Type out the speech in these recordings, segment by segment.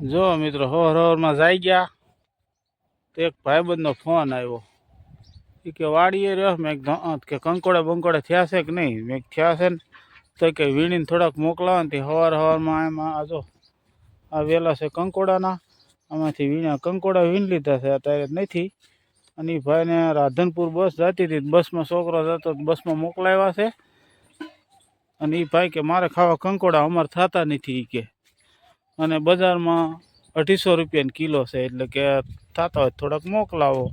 જો મિત્રો હોર હોરમાં જાય ગયા. તો એક ભાઈબંધનો ફોન આવ્યો. એ કે, વાડીએ રહ્યો. મેં કે, કંકોડા બંકોડા થયા છે કે નહીં? મેં થયા છે ને. તો કે, વીણીને થોડાક મોકલાવો ને હવાર હવારમાં એમાં આ જો, આ વેલા છે કંકોડાના. આમાંથી વીણા કંકોડા વીણ લીધા છે, અત્યારે નથી. અને એ ભાઈને રાધનપુર બસ જતી હતી, બસમાં છોકરો જતો બસમાં મોકલાવ્યા છે. અને એ ભાઈ કે, મારે ખાવા કંકોડા અમારે થતા નથી. ઈ કે અને બજારમાં અઢીસો રૂપિયાની કિલો છે, એટલે કે થતા હોય થોડાક મોકલાવો.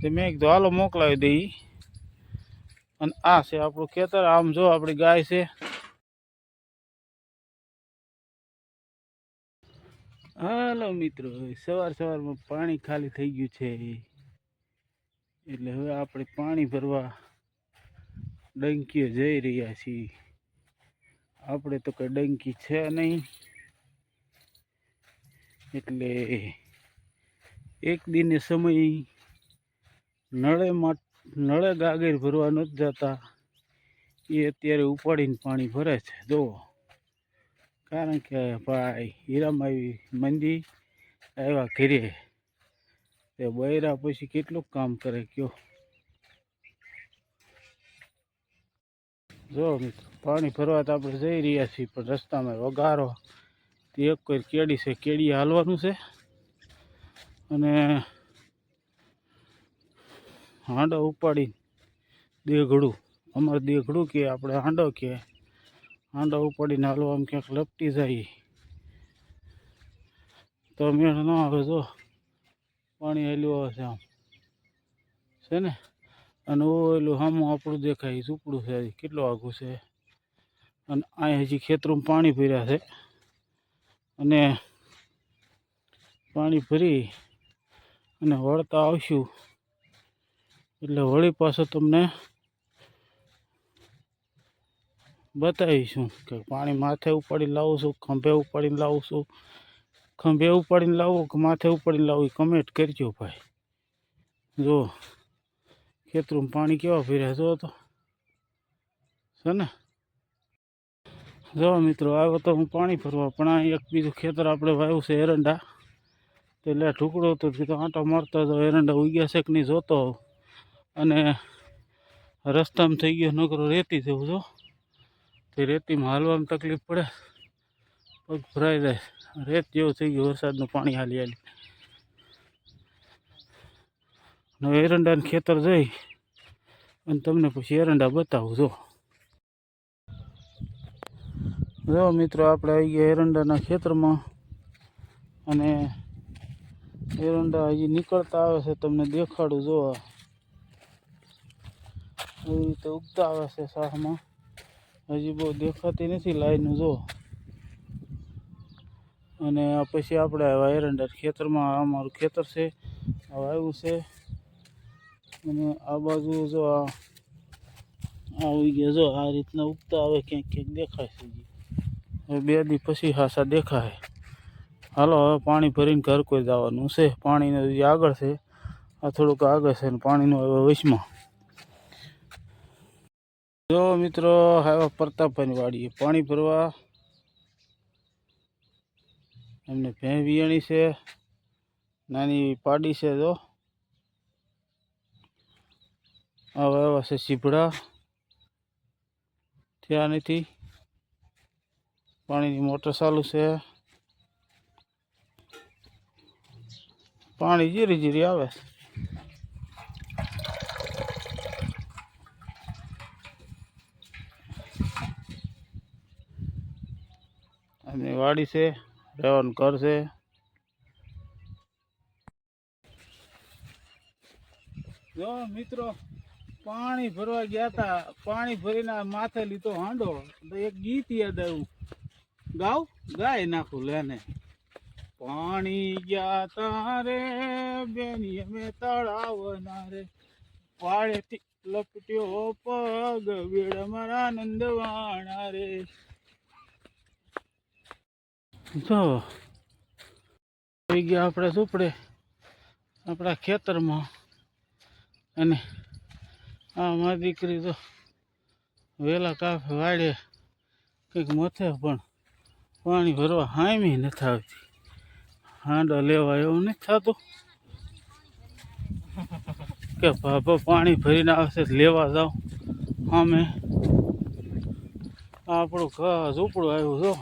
તો મેં કીધું, હાલો, મોકલાવી દઈ અને આ છે આપણું ખેતર. આમ જો આપણી ગાય છે. હાલો મિત્રો સવાર સવારમાં પાણી ખાલી થઈ ગયું છે. એટલે હવે આપણે પાણી ભરવા ડંકીએ જઈ રહ્યા છીએ. આપણે તો કંઈ ડંકી છે નહીં. એટલે એક દિને સમય નળે નળે ગાગર ભરવા નથી જતા. એ અત્યારે ઉપાડીને પાણી ભરે છે. જો કારણ કે ભાઈ હીરામાઈ મંદી આવ્યા ઘેરે. તે બૈરા પછી કેટલું કામ કરે કયો? જો મિત્રો, પાણી ભરવા તો આપણે જઈ રહ્યા છીએ, પણ રસ્તામાં વગારો તે એક કોઈ કેડી છે કેડી હાલવાનું છે. અને હાંડો ઉપાડી દેઘડું અમારે દેઘડું કે, આપણે હાંડો કે. હાંડો ઉપાડીને હાલવા આમ ક્યાંક લપટી જાય. તો મેળ ન આવે જો. પાણી હેલું આવે છે આમ. છે ને? અને ઓલું સામું આપણું દેખાય, ઝૂપડું છે, કેટલું આઘું છે. અને અહીંયા હજી ખેતરમાં પાણી ભર્યા છે. અને પાણી ભરી અને વળતા આવશું. એટલે વળી પાછો તમને બતાવીશું કે પાણી માથે ઉપાડીને લાવું છું, ખંભે ઉપાડીને લાવું છું. ખંભે ઉપાડીને લાવું કે માથે ઉપાડીને લાવું એ કમેન્ટ કરજો ભાઈ. જો ખેતરું પાણી કેવા ફેર્યા જો તો? છે ને? જો મિત્રો આવ્યો તો હું પાણી ભરવા, પણ આ એક બીજું ખેતર આપણે વાવ્યું છે એરંડા. તે એટલે ઢુકડો હતો કીધો આંટો મારતો હતો એરંડા ઉગ્યા છે કે નહીં જોતો અને રસ્તામાં થઈ ગયો નકરો રેતી જેવું, જો. તે રેતીમાં હાલવામાં તકલીફ પડે. પગ ભરાઈ જાય. રેત જેવું થઈ ગયું, વરસાદનું પાણી હાલી હાલી. હવે એરંડાનું ખેતર જઈ, અને તમને પછી એરંડા બતાવું, જો. જો મિત્રો, આપણે આવી ગયા એરંડાના ખેતરમાં અને એરંડા હજી નીકળતા આવે છે, તમને દેખાડું, જો. એવી રીતે ઉગતા આવે છે શાહમાં. હજી બહુ દેખાતી નથી લાઈનું જો. અને પછી આપણે આવ્યા એરંડા ખેતરમાં, આ અમારું ખેતર છે આવ્યું છે. અને આ બાજુ જો આ આવી ગયા, જો આ રીતના ઉગતા આવે, ક્યાંક ક્યાંક દેખાય છે હજી. હવે બે દી પછી હાસા દેખાય. હાલો, હવે પાણી ભરીને ઘર કોઈ જવાનું છે. પાણીનું હજી આગળ છે, આ થોડુંક આગળ છે ને પાણીનું હવે વચમાં. જો મિત્રો આવ્યા પ્રતાપભાઈની વાડીએ પાણી ભરવા. એમને ભેં વિયાણી છે. નાની એવી પાડી છે જો. હવે આવ્યા છે સીભડા થયા નથી. પાણીની મોટર ચાલુ છે. પાણી જીરી જીરી આવે. એમની વાડી છે, રહેવાનું ઘર છે. જો મિત્રો, પાણી ભરવા ગયા તા પાણી ભરીને માથે લીધો હાંડો. એક ગીત યાદ આવ્યું. ગાવ? ગાય નાખું લેને પાણી ગયા તારે, બેની અમે તળાવના રે વાળેથી લપટ્યો પગ વેડ મારા નંદવાણા રે. જો, આવી ગયા આપણે સુપડે આપણા ખેતરમાં. અને આ મારી દીકરી તો વહેલા કાફે વાળે, કંઈક મથે પણ. પાણી ભરવા હામી નથી આવતી. હાંડો લેવા એવું નથી થતું. કે ભાભા પાણી ભરીને આવશે લેવા જાઓ અમે આપણું ઘર ઝૂંપડું આવ્યું જો.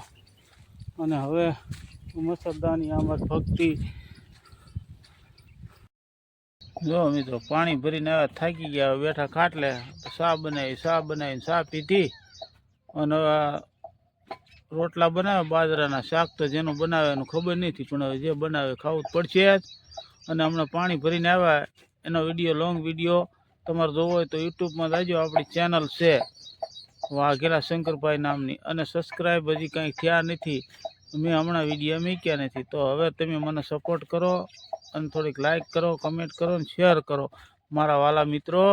અને હવે મસરદાની આમાં ભક્તિ. જો મિત્રો, પાણી ભરીને આવ્યા થાકી ગયા, બેઠા ખાટલે ચા બનાવી ચા બનાવીને ચા પીધી? અને રોટલા બનાવે, બાજરાના શાક તો જેનું બનાવે એનું ખબર નથી પણ હવે જે બનાવે ખાવું પડશે જ. અને હમણાં પાણી ભરીને આવ્યા, એનો વીડિયો, લોંગ વીડિયો, તમારે જોવો હોય તો યુટ્યુબમાં જાજો, આપણી ચેનલ છે વાઘેલા શંકરભાઈ નામની. અને સબસ્ક્રાઈબ હજી કાંઈ થયા નથી. મેં હમણાં વીડિયો મૂક્યા નથી. તો હવે તમે મને સપોર્ટ કરો અને થોડીક લાઈક કરો કમેન્ટ કરો અને શેર કરો. મારા વાલા મિત્રો.